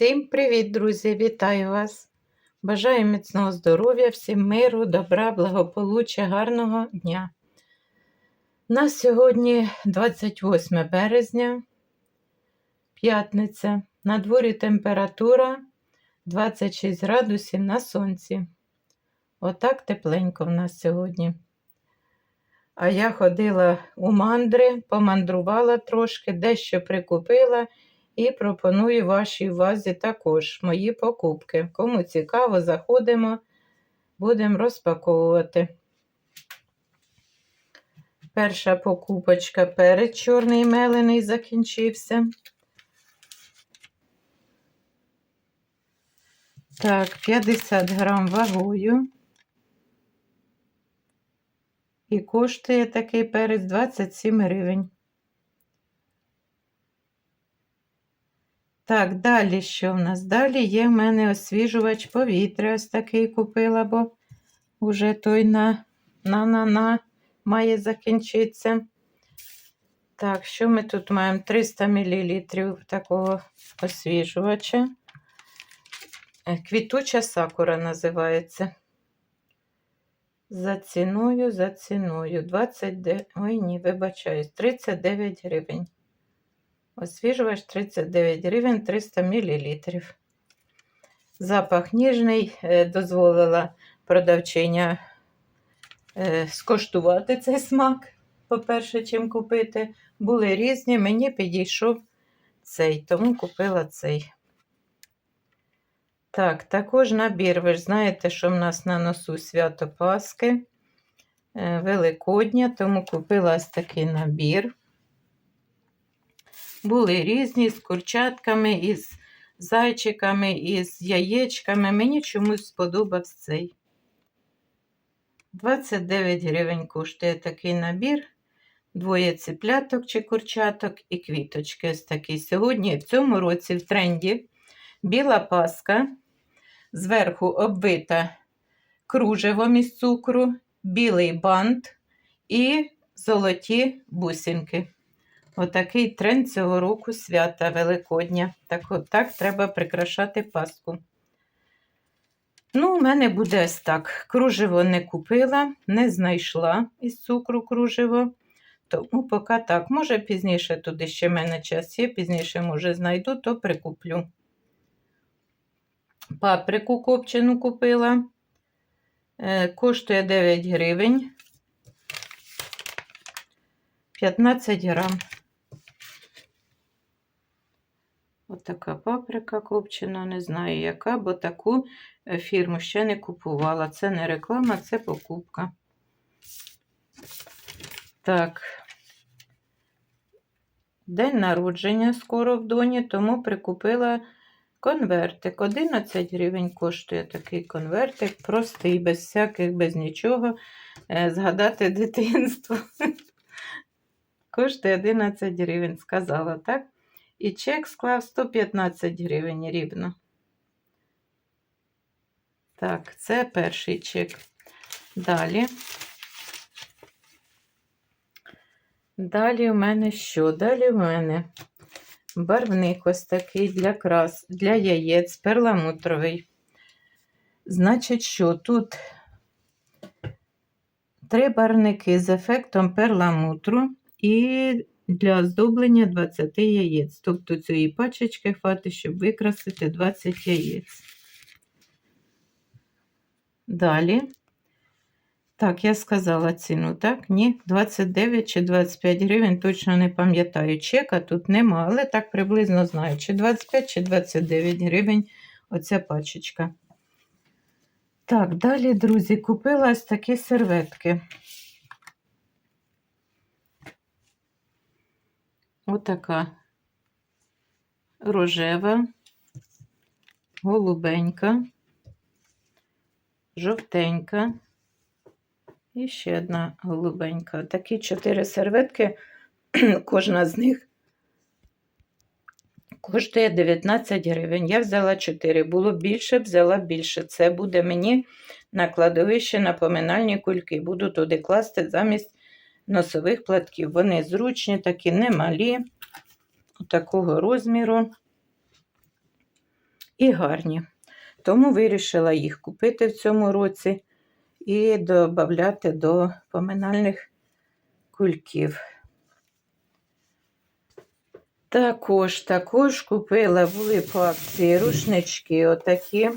Всім привіт, друзі! Вітаю вас! Бажаю міцного здоров'я, всім миру, добра, благополуччя, гарного дня. У нас сьогодні 28 березня, п'ятниця. На дворі температура 26 градусів на сонці. Отак тепленько в нас сьогодні. А я ходила у мандри, помандрувала трошки, дещо прикупила. І пропоную вашій увазі також мої покупки. Кому цікаво, заходимо, будемо розпаковувати. Перша покупочка перець чорний мелений закінчився. Так, 50 грам вагою. І коштує такий перець 27 гривень. Так, далі що в нас? Далі є в мене освіжувач повітря. Ось такий купила, бо вже той на на на на має закінчитися. Так, що ми тут маємо? 300 мл такого освіжувача. Е, квітуча сакура називається. За ціною, за ціною. 29, ой, ні, вибачаюсь, 39 гривень. Освіжувач 39 гривень 300 мл. Запах ніжний, е, дозволила продавчиня е, скоштувати цей смак, по-перше, чим купити. Були різні, мені підійшов цей, тому купила цей. Так, також набір, ви ж знаєте, що в нас на носу свято Паски, е, Великодня, тому купила ось такий набір. Були різні з курчатками, із зайчиками, із яєчками. Мені чомусь сподобався цей. 29 гривень коштує такий набір. Двоє ципляток чи курчаток і квіточки. Ось такі. Сьогодні в цьому році в тренді біла паска, зверху оббита кружевом із цукру, білий бант і золоті бусинки. Отакий тренд цього року свята Великодня. Так так треба прикрашати Пасху. Ну, у мене буде ось так. Кружево не купила, не знайшла із цукру кружево. Тому поки так. Може, пізніше туди ще в мене час є, пізніше, може, знайду, то прикуплю. Паприку копчену купила. Е, коштує 9 гривень. 15 грам. Отака паприка копчена, не знаю яка, бо таку е, фірму ще не купувала. Це не реклама, це покупка. Так, день народження скоро в доні, тому прикупила конвертик. 11 гривень коштує такий конвертик, простий, без всяких, без нічого. Е, згадати дитинство. Коштує 11 гривень, сказала, так? І чек склав 115 гривень рівно. Так, це перший чек. Далі. Далі у мене що? Далі у мене барвник ось такий для крас, для яєць, перламутровий. Значить, що тут три барвники з ефектом перламутру і для оздоблення 20 яєць. Тобто цієї пачечки хватить, щоб викрасити 20 яєць. Далі, так, я сказала ціну, так? Ні, 29 чи 25 гривень, точно не пам'ятаю. Чека тут нема, але так приблизно знаю, чи 25 чи 29 гривень оця пачечка. Так, далі, друзі, купила ось такі серветки. Отака рожева, голубенька, жовтенька і ще одна голубенька. Такі чотири серветки, кожна з них коштує 19 гривень. Я взяла 4. Було більше, взяла більше. Це буде мені на кладовище напоминальні кульки. Буду туди класти замість носових платків. Вони зручні, такі немалі, такого розміру. і гарні. Тому вирішила їх купити в цьому році і додати до поминальних кульків. Також, також купила були по акції рушнички отакі.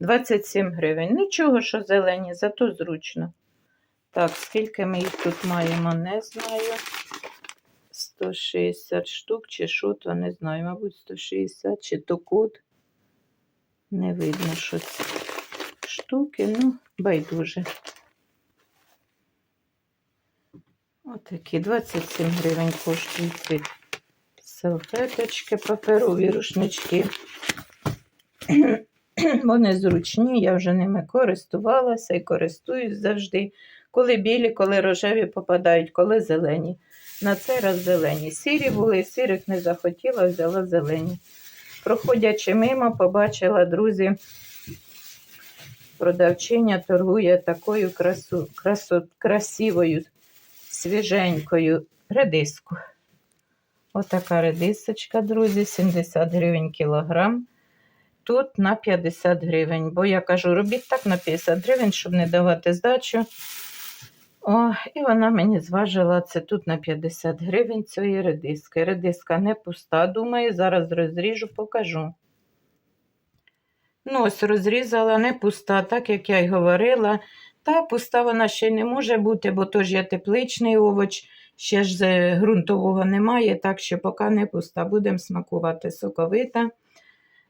27 гривень. Нічого, що зелені, зато зручно. Так, скільки ми їх тут маємо, не знаю. 160 штук чи що, то не знаю, мабуть, 160 чи то код. Не видно, що це штуки, ну, байдуже. Отакі 27 гривень коштують салфеточки, паперові рушнички. Вони зручні, я вже ними користувалася і користуюсь завжди. Коли білі, коли рожеві попадають, коли зелені. На цей раз зелені. Сірі були, сірих не захотіла, взяла зелені. Проходячи мимо, побачила, друзі, продавчиня торгує такою красу, красу, красивою, свіженькою редиску. Отака редисочка, друзі, 70 гривень кілограм. Тут на 50 гривень. Бо я кажу, робіть так на 50 гривень, щоб не давати здачу. О, і вона мені зважила це тут на 50 гривень цієї редиски. Редиска не пуста, думаю, зараз розріжу, покажу. Ну, ось розрізала, не пуста, так як я й говорила. Та пуста вона ще не може бути, бо то ж є тепличний овоч, ще ж ґрунтового немає, так що поки не пуста. Будемо смакувати соковита.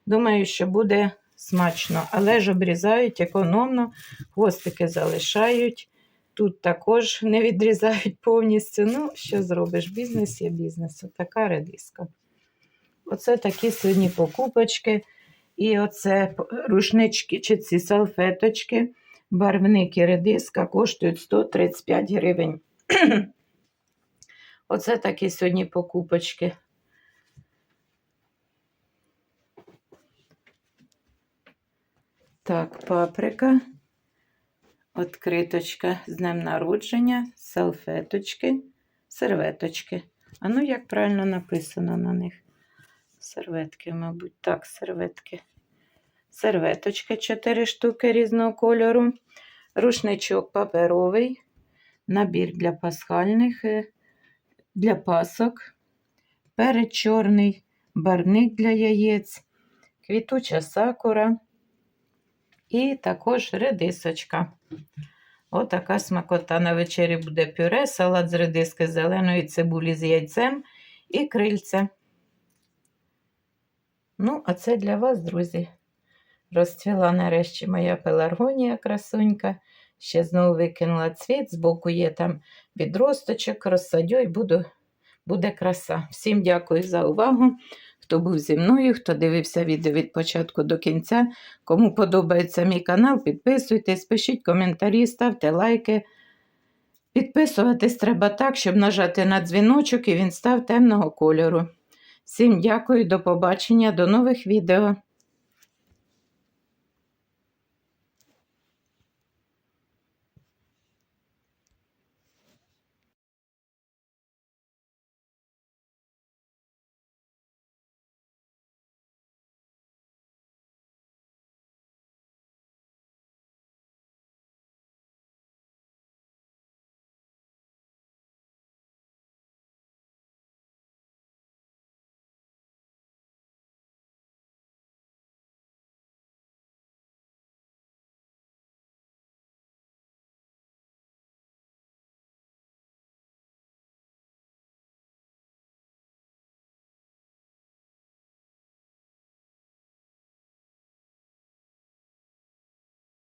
Думаю, що буде смачно, але ж обрізають економно, хвостики залишають. Тут також не відрізають повністю. Ну, що зробиш? Бізнес є бізнес. Отака редиска. Оце такі сьогодні покупочки. І оце рушнички чи ці салфеточки, барвники редиска коштують 135 гривень. Оце такі сьогодні покупочки. Так, паприка, откриточка з днем народження, салфеточки, серветочки. А ну, як правильно написано на них? Серветки, мабуть, так, серветки. Серветочки 4 штуки різного кольору. Рушничок паперовий, набір для пасхальних, е, для пасок, перець чорний, барник для яєць, квітуча сакура і також редисочка. Отака смакота на вечері буде пюре, салат з редиски зеленої цибулі з яйцем і крильця. Ну, а це для вас, друзі. Розцвіла нарешті моя пеларгонія красунька. Ще знову викинула цвіт, збоку є там відросточок, розсадю і буду, буде краса. Всім дякую за увагу. Хто був зі мною, хто дивився відео від початку до кінця. Кому подобається мій канал, підписуйтесь, пишіть коментарі, ставте лайки. Підписуватись треба так, щоб нажати на дзвіночок і він став темного кольору. Всім дякую, до побачення, до нових відео.